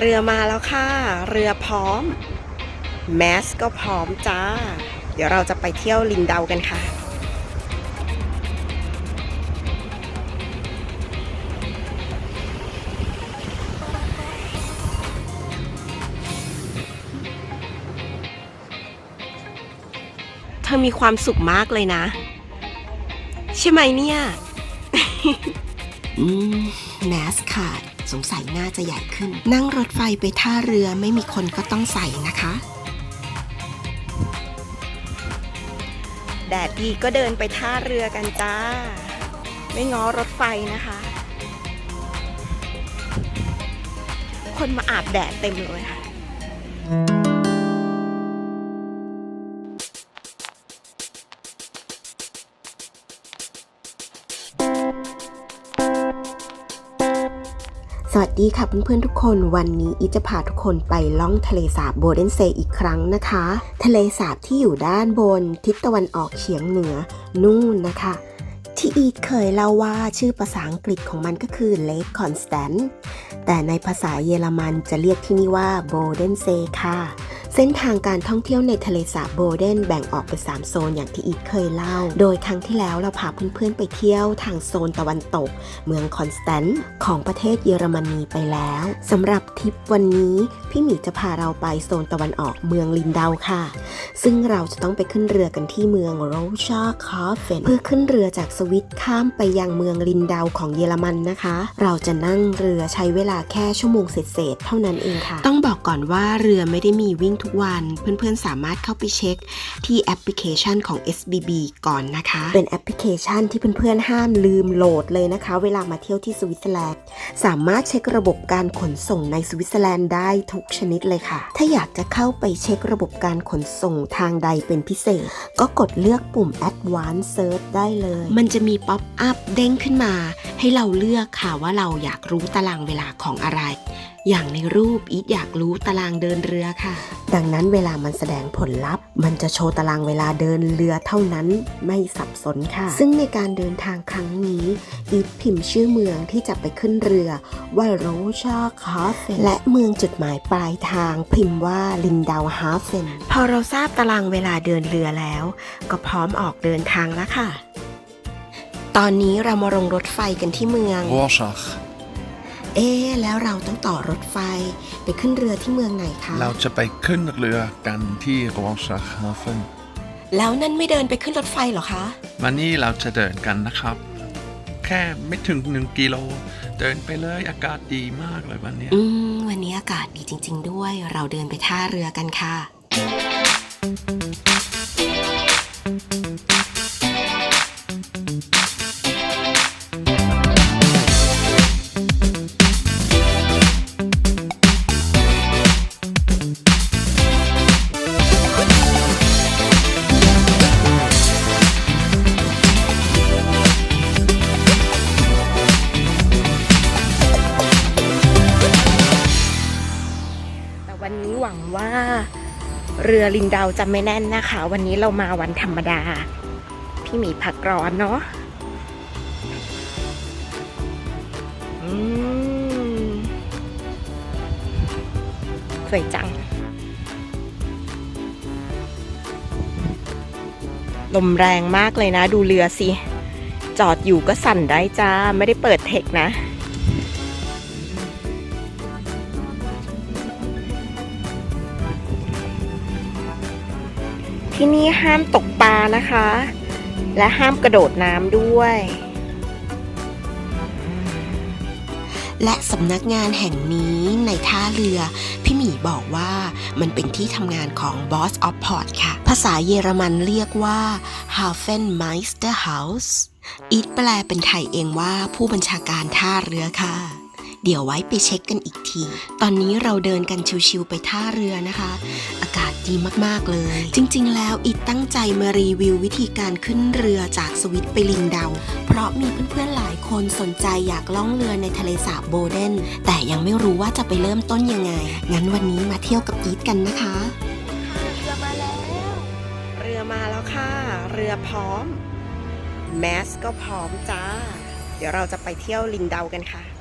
เรือมาแล้วค่ะ เรือพร้อม แมสก็พร้อมจ้า เดี๋ยวเราจะไปเที่ยวลินเดากันค่ะ เธอมีความสุขมากเลยนะ ใช่ไหมเนี่ย อืม แมสขาด สงสัยน่าจะใหญ่ขึ้น นั่งรถไฟไปท่าเรือไม่มีคนก็ต้องใส่นะคะ แดดดีก็เดินไปท่าเรือกันจ้า ไม่ง้อรถไฟนะคะ คนมาอาบแดดเต็มเลยค่ะ ดีค่ะเพื่อนๆทุกคนวันนี้อีจะพาทุกคนไปล่องทะเลสาบโบเดนเซอีกครั้งนะคะ ทะเลสาบที่อยู่ด้านบนทิศตะวันออกเฉียงเหนือนู่นนะคะ ที่อีเคยเล่าว่าชื่อภาษาอังกฤษของมันก็คือเลคคอนสแตนต์แต่ในภาษาเยอรมันจะเรียกที่นี่ว่าโบเดนเซค่ะ เส้นทางการท่องเที่ยวในทะเลสาบโบเดนแบ่งออกเป็น 3 โซนอย่างที่อีทเคยเล่า โดยครั้งที่แล้วเราพาเพื่อนๆไปเที่ยวทางโซนตะวันตก เมืองคอนสแตนต์ของประเทศเยอรมนีไปแล้วสำหรับทริปวันนี้พี่หมีจะพาเราไปโซนตะวันออกเมืองลินเดาค่ะ ซึ่งเราจะต้องไปขึ้นเรือกันที่เมืองโรชาคาเฟนเพื่อขึ้นเรือจากสวิตข้ามไปยังเมืองลินเดาของเยอรมันนะคะ เราจะนั่งเรือใช้เวลาแค่ชั่วโมงเศษๆเท่านั้นเองค่ะ ต้องบอกก่อนว่าเรือไม่ได้มีวิ่งทุกวัน เพื่อนๆ สามารถเข้าไปเช็คที่แอปพลิเคชันของ SBB ก่อนนะคะ เป็นแอปพลิเคชันที่เพื่อนๆ ห้ามลืมโหลดเลยนะคะ เวลามาเที่ยวที่สวิตเซอร์แลนด์สามารถเช็คระบบการขนส่งในสวิตเซอร์แลนด์ได้ทุกชนิดเลยค่ะ ถ้าอยากจะเข้าไปเช็คระบบการขนส่งทางใดเป็นพิเศษ ก็กดเลือกปุ่ม Advanced Search ได้เลย มันจะมีป๊อปอัพเด้งขึ้นมา ให้เราเลือกค่ะว่าเราอยากรู้ตารางเวลาของอะไรอย่างในรูปอีทอยากรู้ตารางเดินเรือค่ะ ดังนั้นเวลามันแสดงผลลัพธ์ มันจะโชว์ตารางเวลาเดินเรือเท่านั้นไม่สับสนค่ะ ซึ่งในการเดินทางครั้งนี้ อีทพิมพ์ชื่อเมืองที่จะไปขึ้นเรือว่าโรชาคาเฟนและเมืองจุดหมายปลายทางพิมพ์ว่าลินดาวฮาเฟนพอเราทราบตารางเวลาเดินเรือแล้ว ก็พร้อมออกเดินทางแล้วค่ะ ตอนนี้เรามาลงรถไฟกันที่เมือง Rorschach เอ๊ะแล้วเราต้องต่อรถไฟไปขึ้นเรือที่เมืองไหนคะ เราจะไปขึ้นเรือกันที่ Rorschach Hafen แล้วนั่นไม่เดินไปขึ้นรถไฟเหรอคะ วันนี้เราจะเดินกันนะครับ แค่ไม่ถึงหนึ่งกิโล เดินไปเลยอากาศดีมากเลยวันเนี้ยอืมวันนี้อากาศดีจริง ๆ ด้วย เราเดินไปท่าเรือกันค่ะาเรือลินเดาจะไม่แน่นนะคะ วันนี้เรามาวันธรรมดา พี่หมีพักร้อนเนาะสวยจัง ลมแรงมากเลยนะ ดูเรือสิ จอดอยู่ก็สั่นได้จ้า ไม่ได้เปิดเทคนะ ที่นี่ห้ามตกปลานะคะ และห้ามกระโดดน้ำด้วย และสำนักงานแห่งนี้ในท่าเรือ พี่หมีบอกว่ามันเป็นที่ทำงานของ Boss of Port ค่ะ ภาษาเยอรมันเรียกว่า Hafenmeisterhaus อีทแปลเป็นไทยเองว่าผู้บัญชาการท่าเรือค่ะ เดี๋ยวไว้ไปเช็คกันอีกที ตอนนี้เราเดินกันชิวๆไปท่าเรือนะคะ อากาศดีมากๆเลย จริงๆ แล้วอีทตั้งใจมารีวิววิธีการขึ้นเรือจากสวิตไปลิงเดา เพราะมีเพื่อนๆหลายคนสนใจอยากล่องเรือในทะเลสาบโบเดนแต่ยังไม่รู้ว่าจะไปเริ่มต้นยังไง งั้นวันนี้มาเที่ยวกับอีทกันนะคะเรือมาแล้ว เรือมาแล้วค่ะ เรือพร้อมแมสก็พร้อมจ้า เดี๋ยวเราจะไปเที่ยวลิงเดากันค่ะ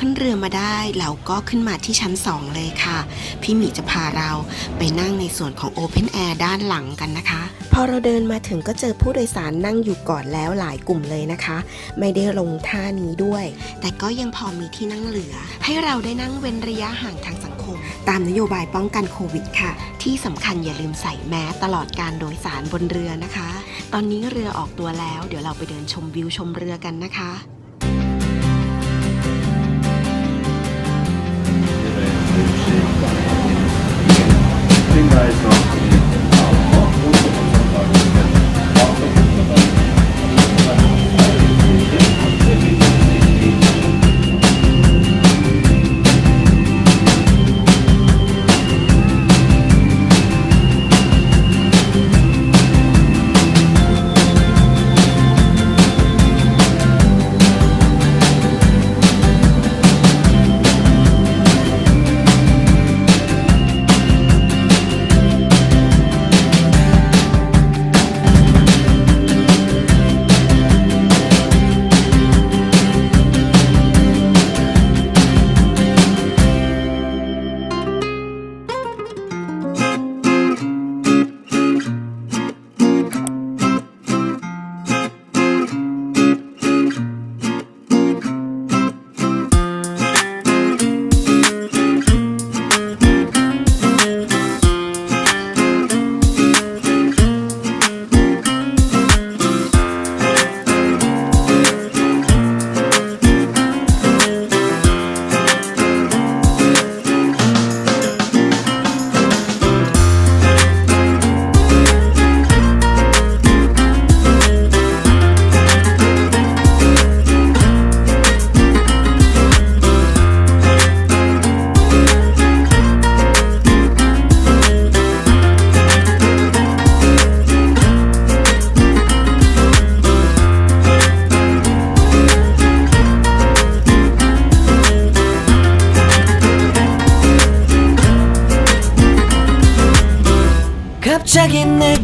ขึ้นเรือมาได้ เราก็ขึ้นมาที่ชั้น2เลยค่ะ พี่หมีจะพาเราไปนั่งในส่วนของ Open Air ด้านหลังกันนะคะ พอเราเดินมาถึงก็เจอผู้โดยสารนั่งอยู่ก่อนแล้วหลายกลุ่มเลยนะคะ ไม่ได้ลงท่านี้ด้วย แต่ก็ยังพอมีที่นั่งเหลือ ให้เราได้นั่งเว้นระยะห่างทางสังคม ตามนโยบายป้องกันโควิดค่ะ ที่สำคัญอย่าลืมใส่แมสตลอดการโดยสารบนเรือนะคะ ตอนนี้เรือออกตัวแล้ว เดี๋ยวเราไปเดินชมวิวชมเรือกันนะคะ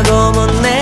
너무 내.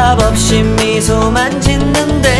대답 없이 미소만 짓는데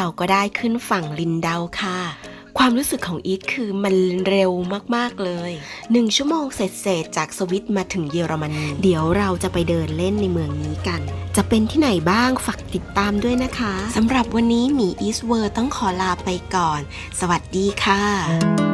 เราก็ได้ขึ้นฝั่งลินเดาค่ะ ความรู้สึกของอีทคือมันเร็วมากๆเลยหนึ่งชั่วโมงเสร็จๆจากสวิตมาถึงเยอรมนีเดี๋ยวเราจะไปเดินเล่นในเมืองนี้กัน จะเป็นที่ไหนบ้างฝากติดตามด้วยนะคะสำหรับวันนี้หมีอีสเวิร์ต้องขอลาไปก่อน สวัสดีค่ะ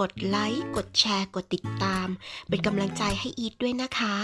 กดไลค์ กดแชร์ กดติดตาม เป็นกำลังใจให้อีทด้วยนะคะ